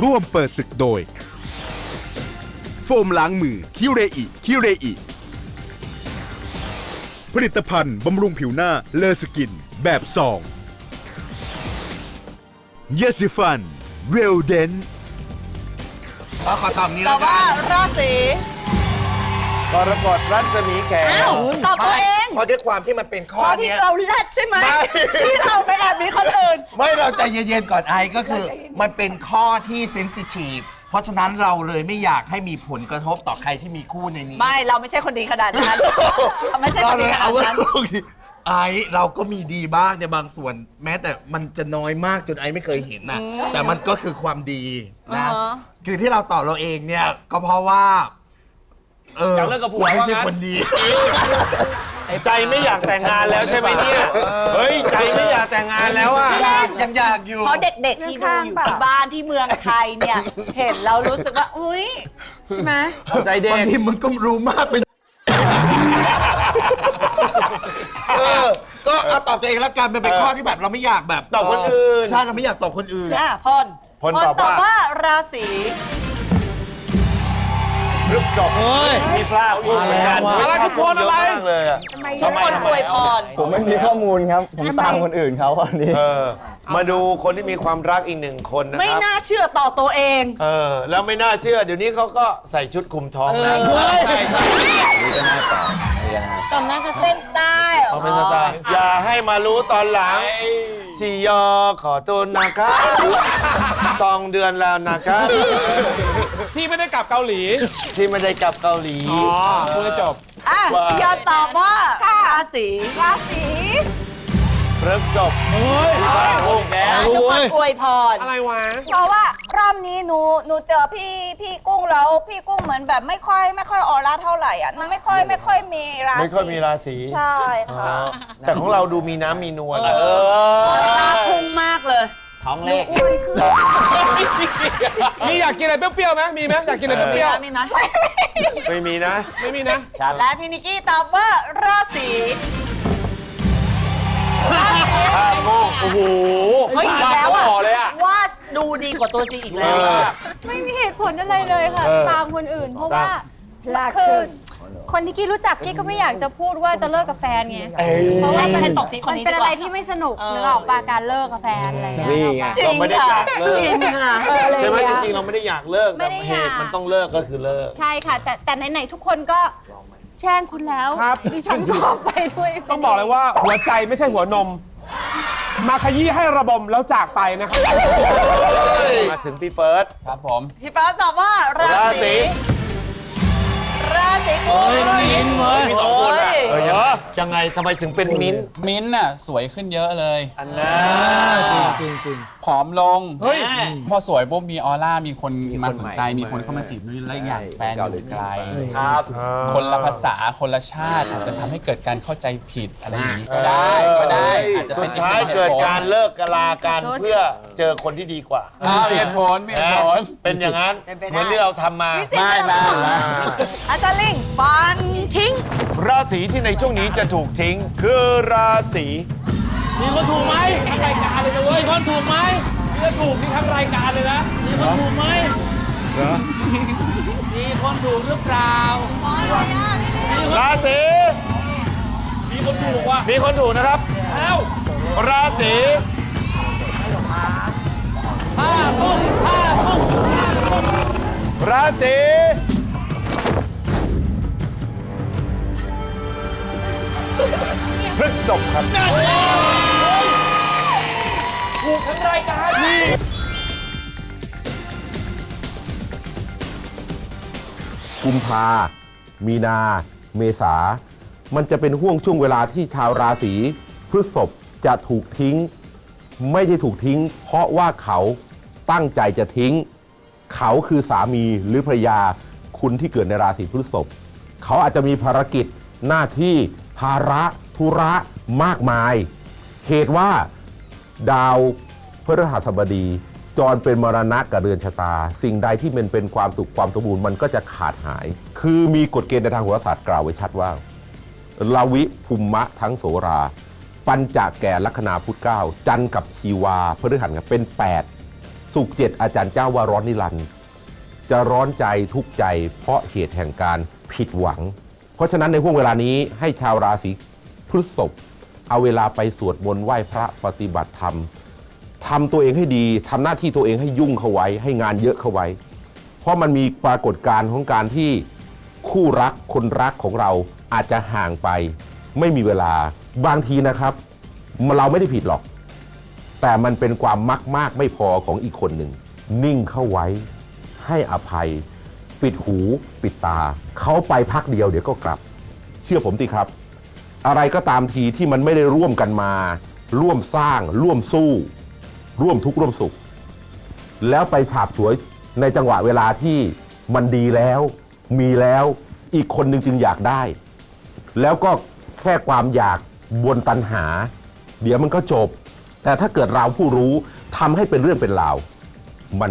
ร่วมเปิดศึกโดย โฟมล้างมือ คิเรอิ คิเรอิ ผลิตภัณฑ์บำรุงผิวหน้าเลอสกิน แบบซองเยสิฟัน เวลเดนเอาขอตอบนี้ตแล้อวบกัว่านราศีกรกฎรัศมีแข อ้าวตอบตัวเอง เพราะด้วยความที่มันเป็นข้อเพราะที่เนี้ย เราแรดใช่ไหมไม่ ที่เราไปแอบมีคนอื่น ไม่เราใจเย็นๆก่อนไอก็คือ มันเป็นข้อที่เซนซิทีฟเพราะฉะนั้นเราเลยไม่อยากให้มีผลกระทบต่อใครที่มีคู่ในนี้ไม่เราไม่ใช่คนดีขนาดนั้นเราไม่ใช่คเรานเลดียขนาเอาดว่านั้นไอเราก็มีดีบ้างในบางส่วน แม้แต่มันจะน้อยมากจนไอไม่เคยเห็นนะแต่มันก็คือความดีนะอ่าฮะคือที่เราตอบเราเองเนี่ยก็เพราะว่า เอออยากเลิกกับผัวไม่ใช่ว่างั้น คนดี ใจไม่อยากแต่งงานแล้วใช่ไหมเนี่ย เฮ้ย ใจไม่อยากแต่งงานแล้วอะ อยากยังอยากอยู่ เพราะเด็กๆที่ดูอยู่ที่บ้านที่เมืองไทยเนี่ย เห็นแล้วรู้สึกว่า อุ้ยใช่ไหมใจเด็บางกทีมึงก็รู้มากไปเออก็เอาตอบตัวเองแล้วกันมันเป็นข้อที่แบบเราไม่อยากแบบตอบคนอื่น ใช่เราไม่อยากตอบคนอื่น อะพลพลตอบว่าตอบว่าราศี พฤกษบมีพลาดพูดเหมือนกันอะไรคุณพลอะไรเยมากเลยอะทุกคนอวยพรผมไม่มีข้อมูลครับ ผมตามคนอื่นเขาวันนี้เออมาดูคนที่มีความรักอีกหนึ่งคนนะไม่ครับน่าเชื่อต่อตัวเอง เออ แล้วไม่น่าเชื่อ เดี๋ยวนี้เขาก็ใส่ชุดคลุมท้องนะตอนนั้นจะเป็นสไตล์เอาเป็นสไตล์อย่าให้มารู้ตอนหลังสี่ยอขอตัวนะคะสองเดือนแล้วนะคะ ที่ไม่ได้กลับเกาหลี ที่ไม่ได้กลับเกาหลีคุยจบ อะว่ายอตอบว่าราศีราศีพฤกษบเฮ้ยโอ้แกทุกคนอวยพร อะไรวะ เพราะว่ารอบนี้หนูหนูเจอพี่พี่กุ้งแล้ว พี่กุ้งเหมือนแบบไม่ค่อยไม่ค่อยออร่าเท่าไหร่อะมันไม่ค่อยไม่ค่อยมีราศีไม่ค่อยมีราศีใช่อ๋ค่ะอแต่ของเราดูมีน้ำมีนวลเอตาอพุ่งมากเลย ท้องเลขมีอยากกินอะไรเปรี้ยวๆไหมมีไหมอยากกินอะไรมีเปรี้ยวไหมมีไหมไม่มีนะ ๆไม่มีนะและพี่นิกกี้ตอบว่าราศีราศีข้ามโมกโอ้โหเฮ้ยอีกแล้วต่อะอเลยอะว่าดูดีกว่าตัวจริงอีกเอแล้วอไม่มีเหตุผลอะไรเลยค่ะเออตามคนอื่น เพราะตามว่าคือ คนที่กี้รู้จักกี้ก็ไม่อยากจะพูดว่าจะเลิกกับแฟนไงเพราะว่ามันให้ตกที่คนมันนี้เป็นดีกอะไรว่า ที่ไม่สนุกเออ นึกออกปาการเลิกกับแฟนอะไรอย่างเงี้ยนี่ไงจริงเราไม่ได้ค่ะอยากเลิกจริงค่ะเอออะไรใช่ไหมอย่าจงเงี้ยริงๆเราไม่ได้อยากเลิกไม่แต่ได้เหอยากตุมันต้องเลิกก็คือเลิก ใช่ค่ะ แต่แต่ไหนๆทุกคนก็แช่งคุณแล้วครับ ดิฉันก็ไปด้วยต้องบอกเลยว่าหัวใจไม่ใช่หัวนม มาขยี้ให้ระบมแล้วจากไปนะครับ มาถึงพี่เฟิร์สครับผม พี่ฟ้าตอบว่าราราศีศี ราศีกุมมิ้นท์เว้ยมีสองคนอะเฮ้ยเออยังยังไงทำไมถึงเป็นมิ้นท์มิ้นท์น่ะสวยขึ้นเยอะเลยอันนั้นจริงจริงจริงผอมลงเฮ้ยพอสวยปุ๊บมีออร่ามีคนมาสนใจมีคนเข้ามาจีบนู่นและอีกอย่างแฟนอยู่ไกลครับ คนละภาษาคนละชาติอาจจะทำให้เกิดการเข้าใจผิดอะไรอย่างนี้ก็ได้ก็ได้อาจจะสุเป็ดนอีกท้ายหนึ่งหตุผลเกิดการเลิกกลากันเพื่อเจอคนที่ดีกว่า อ้าวเหตุผลมีเหตุผลเป็นอย่างนั้น เหมือนที่เราทำมา ไม่ไม่ไม่ อาจารย์ลิงฟันทิ้ง ราศีที่ในช่วงนี้จะถูกทิ้งคือราศีมีคนถูกไหมทั้งรายการเลยนะเว้ยมีคนถูกไหมมีคนถูกนี่ทั้งรายการเลยนะมีคนถูกไหมมีคนถูกหรือเปล่าราศีมีคนถูกว่ะมีคนถูกนะครับแล้วราศีห้าปุ๊บห้าปุ๊บห้าปุ๊บราศี พฤษภครับ ถูกทั้งรายการนี่กุมภา มีนา เมษา มันจะเป็นห่วงช่วงเวลาที่ชาวราศีพฤษภจะถูกทิ้ง ไม่ได้ถูกทิ้ง เพราะว่าเขาตั้งใจจะทิ้ง เขาคือสามีหรือภรรยาคุณที่เกิดในราศีพฤษภเขาอาจจะมีภารกิจหน้าที่ภาระ ธุระมากมาย เหตุว่าดาวพฤหัสบดี จรเป็นมรณะกับเรือนชะตา สิ่งใดที่มันเป็นความสุขความสมบูรณ์มันก็จะขาดหาย คือมีกฎเกณฑ์ในทางโหราศาสตร์กล่าวไว้ชัดว่าลาวิภูมะทั้งโสรา ปัญจแก่ลัคนาพุทธเก้าจันทร์กับชีวาพฤหัสเนี่ยเป็นสุขเจ็ดอาจารย์เจ้าว่าร้อนนิรันดร์จะร้อนใจทุกข์ใจ เพราะเหตุแห่งการผิดหวัง เพราะฉะนั้นในห่วงเวลานี้ให้ชาวราศี พฤษภเอาเวลาไปสวดมนต์ไหว้พระปฏิบัติธรรมทำตัวเองให้ดีทำหน้าที่ตัวเองให้ยุ่งเข้าไว้ ให้งานเยอะเข้าไว้ เพราะมันมีปรากฏการณ์ของการที่คู่รักคนรักของเราอาจจะห่างไป ไม่มีเวลาบางทีนะครับ เราไม่ได้ผิดหรอก แต่มันเป็นความมักมากไม่พอของอีกคนหนึ่ง นิ่งเข้าไว้ ให้อภัย ปิดหู ปิดตา เขาไปพักเดียวเดี๋ยวก็กลับ เชื่อผมสิครับ อะไรก็ตามทีที่มันไม่ได้ร่วมกันมา ร่วมสร้าง ร่วมสู้ ร่วมทุกข์ร่วมสุข แล้วไปฉาบฉวยในจังหวะเวลาที่มันดีแล้ว มีแล้วอีกคนหนึ่งจึงอยากได้ แล้วก็แค่ความอยากบนตันหา เดี๋ยวมันก็จบ แต่ถ้าเกิดเราผู้รู้ทำให้เป็นเรื่องเป็นราว มัน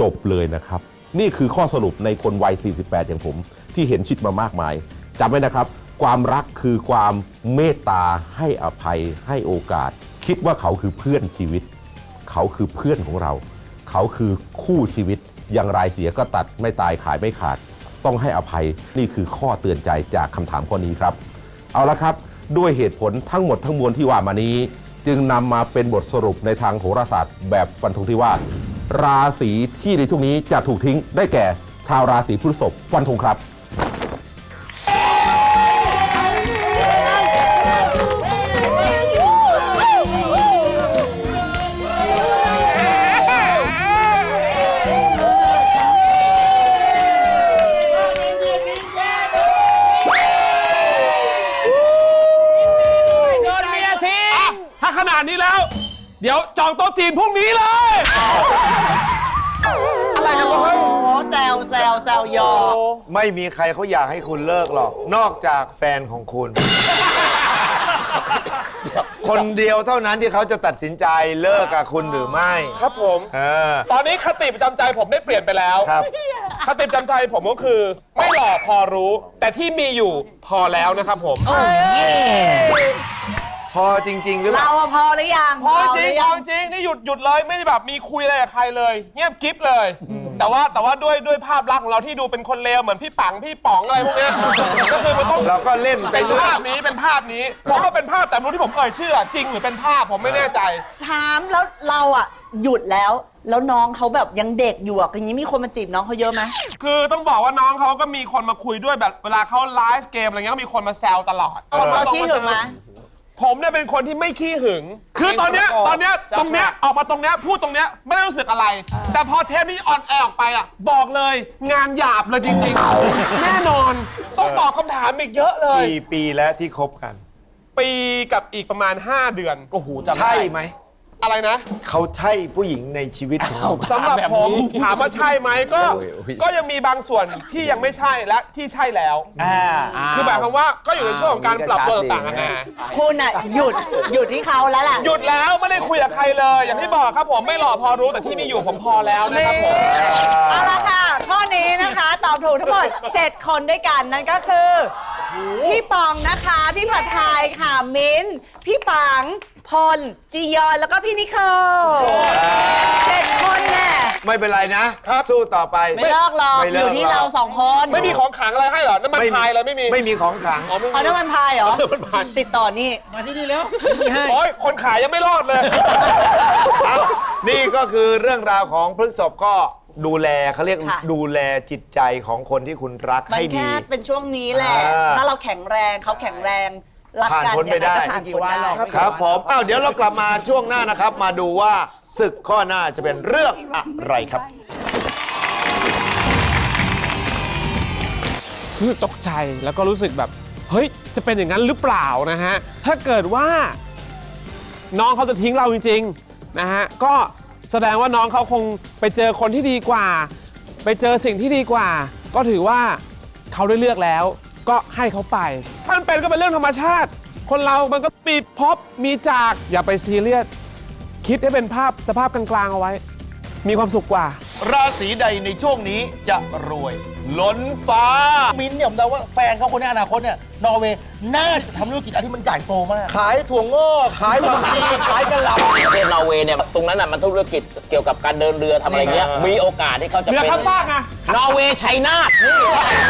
จบเลยนะครับ นี่คือข้อสรุปในคนวัย 48 อย่างผม ที่เห็นชิดมามากมายจำไว้นะครับ ความรักคือความเมตตาให้อภัยให้โอกาส คิดว่าเขาคือเพื่อนชีวิต เขาคือเพื่อนของเรา เขาคือคู่ชีวิตอย่างไรเสียก็ตัดไม่ตายขายไม่ขาด ต้องให้อภัยนี่คือข้อเตือนใจจากคำถามข้อนี้ครับ เอาละครับ ด้วยเหตุผลทั้งหมดทั้งมวลที่ว่ามานี้ จึงนำมาเป็นบทสรุปในทางโหราศาสตร์ แบบฟันธงที่ว่า ราศีที่ในช่วงนี้จะถูกทิ้งได้แก่ชาวราศีพฤษภฟันธงครับ นพรุ่งนี้เลย อะไรกันวะเฮ้ย โอ้แซวแซวแซวหยอกไม่มีใครเขาอยากให้คุณเลิกหรอก นอกจากแฟนของคุณ คนเดียวเท่านั้นที่เขาจะตัดสินใจเลิกกับคุณหรือไม่ครับผม เออตอนนี้คติประจำใจผมได้เปลี่ยนไปแล้ว ครับ คติประจำใจผมก็คือ ไม่หล่อพอรู้ แต่ที่มีอยู่พอแล้วนะครับผม พอจริง ๆ หรือเปเราล่าอะพอหรือยังพอจริงเาหพอจริงนี่หยุดหยุดเลยไม่ได้แบบมีคุยอะไรกับใครเลย เงียบกิ๊บเลย แต่ว่าแต่ว่าด้วยด้วยภาพลักษณ์ของเราที่ดูเป็นคนเลวเหมือนพี่ปังพี่ป๋องอะไรพวกเนี้ยก็คือมันต้องเราก็เล่นไปเป็นเรื่อยภาพนี้เป็นภาพนี้ผมว่าเป็นภาพแต่ไม่รู้ที่ผมเอ่ยชื่ออะจริงหรือเป็นภาพผมไม่แน่ใจ ถามแล้วเราอะหยุดแล้ว แล้วน้องเขาแบบยังเด็กอยู่อะอย่างนี้มีคนมาจีบน้องเขาเยอะไหมคือต้องบอกว่าน้องเขาก็มีคนมาคุยด้วยแบบเวลาเขาไลฟ์เกมอะไรเงี้ยก็มีคนมาแซวตลอดคนมาเราตรงขี้มาหึแซงไหมว ผมเนี่ยเป็นคนที่ไม่ขี้หึง คือตอนเนี้ยตอนเนี้ยตรงเนี้ยออกมาตรงเนี้ยพูดตรงเนี้ยไม่ได้รู้สึกอะไร แต่พอเทปนี้ออนแอร์ออกไปอะ บอกเลยงานหยาบเลยจริงๆ แน่นอนต้องตอบคำถามอีกเยอะเลย กี่ปีแล้วที่คบกัน ปีกับอีกประมาณ 5 เดือน โอ้โหจำใช่ไหม อะไรนะเขาใช่ผู้หญิงในชีวิตของเราสำหรับผมถามว่าใช่ไหมก็ ก็ยังมีบางส่วนที่ยังไม่ใช่และที่ใช่แล้ว คือหมายความว่าก็อยู่ในช่วงของการปรับตัวต่างๆกันานาคุณอะหยุดหยุดที่เขาแล้วแหละหยุดแล้วไม่ได้คุยกับใครเลย อย่างที่บอกครับผมไม่หล่อพอรู้แต่ที่มีอยู่ผมพอแล้วนะครับผมเอาละค่ะข้อนี้นะคะตอบถูกทั้งหมด 7 คนด้วยกันนั่นก็คือ พี่ปองนะคะ พี่ผัดไทยค่ะมิ้นท์พี่ปัง พล จียอน แล้วก็พี่นิโคลเจ็ดคนแน่ไม่เป็นไรนะครับสู้ต่อไป ไม่เลิกหรอกไม่อเลิกยู่ที่หรอกเราสองคนไม่มีของขลังอะไรให้เหรอ น้ำมันพายอะไรไม่มีไม่มีของขลัง อ๋อไม่มีเอาน้ำมันพายเหรอน้ำมันพายติดต่อนี่โอ้ยคนขายยังไม่รอดเลย เอานี่ก็คือเรื่องราวของพฤกษบก็ดูแลเขาเรียกค่ะ ดูแลจิตใจของคนที่คุณรักมันให้ดี แค่เป็นช่วงนี้แหละ อ่า ถ้าเราแข็งแรงเขาแข็งแรง รักกันผ่านพ้นไปได้ ยังงก็ผ่านพ้นได้ ครับผมอ้าวเดี๋ยวเรากลับมาช่วงหน้านะครับ มาดูว่าศึกข้อหน้าจะเป็นเรื่องอะไรครับ รู้สึกตกใจแล้วก็รู้สึกแบบ เฮ้ย จะเป็นอย่างนั้นหรือเปล่านะฮะ ถ้าเกิดว่า น้องเขาจะทิ้งเราจริงๆนะฮะ ก็แสดงว่าน้องเขาคงไปเจอคนที่ดีกว่า ไปเจอสิ่งที่ดีกว่า ก็ถือว่าเขาได้เลือกแล้ว ก็ให้เขาไปถ้ามันเป็นก็เป็นเรื่องธรรมชาติ คนเรามันก็ปีพบมีจากอย่าไปซีเรียสคิดให้เป็นภาพสภาพกลางๆเอาไว้ มีความสุขกว่า ราศีใดในช่วงนี้จะรวย ล้นฟ้า มิ้นท์เนี่ยผมเดาว่าแฟนเขาคนในอนาคตเนี่ยนอร์เวย์น่าจะทำธุรกิจอะไรที่มันใหญ่โตมาก ขายถั่วงอกขายผักชีขายกระหล่ำ ประเทศนอร์เวย์เนี่ยตรงนั้นน่ะมันธุรกิจเกี่ยวกับการเดินเรือทำอะไรเงี้ยมีโอกาสที่เขาจะเรือเป็นข้ามฟากไงนอร์เวย์ชัยนาทนี่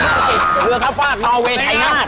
ธุรกิจเรือข้ามฟากนอร์เวย์ชัยนาท